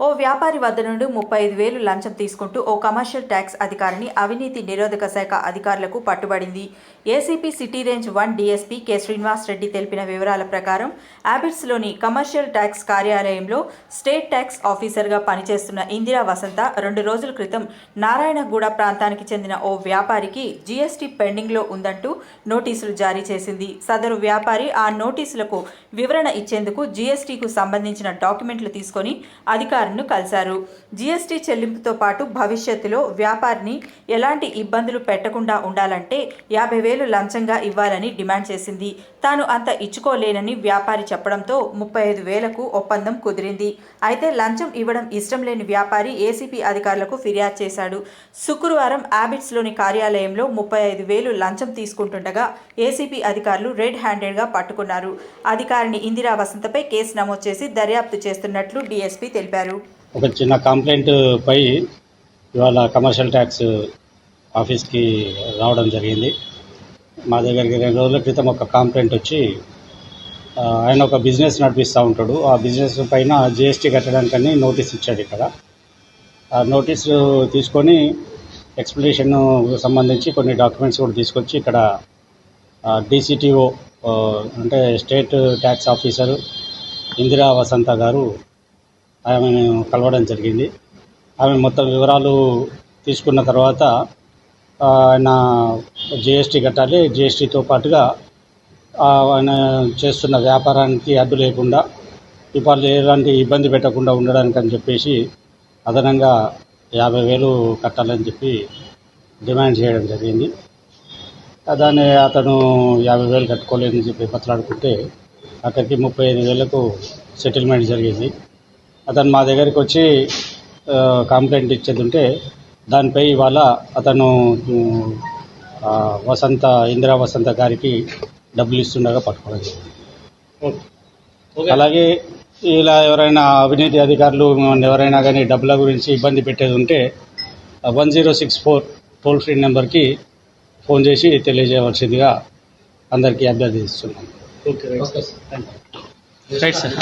ఓ వ్యాపారి వద్ద నుండి ముప్పై ఐదు వేలు లంచం తీసుకుంటూ ఓ కమర్షియల్ ట్యాక్స్ అధికారిని అవినీతి నిరోధక శాఖ అధికారులకు పట్టుబడింది. ACP city range one DSP K Srinivas Reddy తెలిపిన వివరాల ప్రకారం యాబిట్స్లోని కమర్షియల్ ట్యాక్స్ కార్యాలయంలో స్టేట్ ట్యాక్స్ ఆఫీసర్గా పనిచేస్తున్న ఇందిరా వసంత రెండు రోజుల క్రితం నారాయణగూడ ప్రాంతానికి చెందిన ఓ వ్యాపారికి జీఎస్టీ పెండింగ్లో ఉందంటూ నోటీసులు జారీ చేసింది. సదరు వ్యాపారి ఆ నోటీసులకు వివరణ ఇచ్చేందుకు జీఎస్టీకు సంబంధించిన డాక్యుమెంట్లు తీసుకొని అధికారులను కలిశారు. జీఎస్టీ చెల్లింపుతో పాటు భవిష్యత్తులో వ్యాపారిని ఎలాంటి ఇబ్బందులు పెట్టకుండా ఉండాలంటే యాభై వేలు లంచంగా ఇవ్వాలని డిమాండ్ చేసింది. తాను అంత ఇచ్చుకోలేనని వ్యాపారి చెప్పడంతో ముప్పై ఐదు వేలకు ఒప్పందం కుదిరింది. అయితే లంచం ఇవ్వడం ఇష్టం లేని వ్యాపారి ఏసీపీ అధికారులకు ఫిర్యాదు చేశాడు. శుక్రవారం యాబిట్స్లోని కార్యాలయంలో ముప్పై ఐదు వేలు లంచం తీసుకుంటుండగా ఏసీపీ అధికారులు రెడ్ హ్యాండెడ్గా పట్టుకున్నారు. అధికారిని ఇందిరా వసంతపై కేసు నమోదు చేసి దర్యాప్తు చేస్తున్నట్లు డీఎస్పీ తెలిపారు. ఒక చిన్న కంప్లైంట్ పై ఇవాళ కమర్షియల్ ట్యాక్స్ ఆఫీస్కి రావడం జరిగింది. మా దగ్గరికి రెండు రోజుల క్రితం ఒక కంప్లైంట్ వచ్చి ఆయన ఒక బిజినెస్ నడిపిస్తూ ఉంటాడు. ఆ బిజినెస్ పైన జిఎస్టీ కట్టడానికని నోటీస్ ఇచ్చాడు ఇక్కడ. ఆ నోటీస్ తీసుకొని ఎక్స్ప్లెనేషన్ సంబంధించి కొన్ని డాక్యుమెంట్స్ కూడా తీసుకొచ్చి ఇక్కడ డీసీటీఓ అంటే state tax officer Indira Vasantha గారు ఆమెను కలవడం జరిగింది. ఆమె మొత్తం వివరాలు తీసుకున్న తర్వాత ఆయన జిఎస్టీ కట్టాలి. జిఎస్టీతో పాటుగా ఆయన చేస్తున్న వ్యాపారానికి అడ్డు లేకుండా ఇప్పుడు ఎలాంటి ఇబ్బంది పెట్టకుండా ఉండడానికి అని చెప్పేసి అదనంగా యాభై వేలు కట్టాలని చెప్పి డిమాండ్ చేయడం జరిగింది. దాన్ని అతను యాభై వేలు కట్టుకోలేదని చెప్పి బతలాడుకుంటే అతనికి ముప్పై ఐదు వేలకు సెటిల్మెంట్ జరిగింది. అతను మా దగ్గరికి వచ్చి కంప్లైంట్ ఇచ్చేది ఉంటే దానిపై ఇవాళ అతను వసంత ఇందిరా వసంత గారికి డబ్బులు ఇస్తుండగా పట్టుకోవడం జరిగింది. అలాగే ఇలా ఎవరైనా అవినీతి అధికారులు ఎవరైనా కానీ డబ్బుల గురించి ఇబ్బంది పెట్టేది ఉంటే one zero six four toll free నెంబర్కి ఫోన్ చేసి తెలియజేయవలసిందిగా అందరికీ అభ్యర్థిస్తున్నాం ఓకే. Right sir.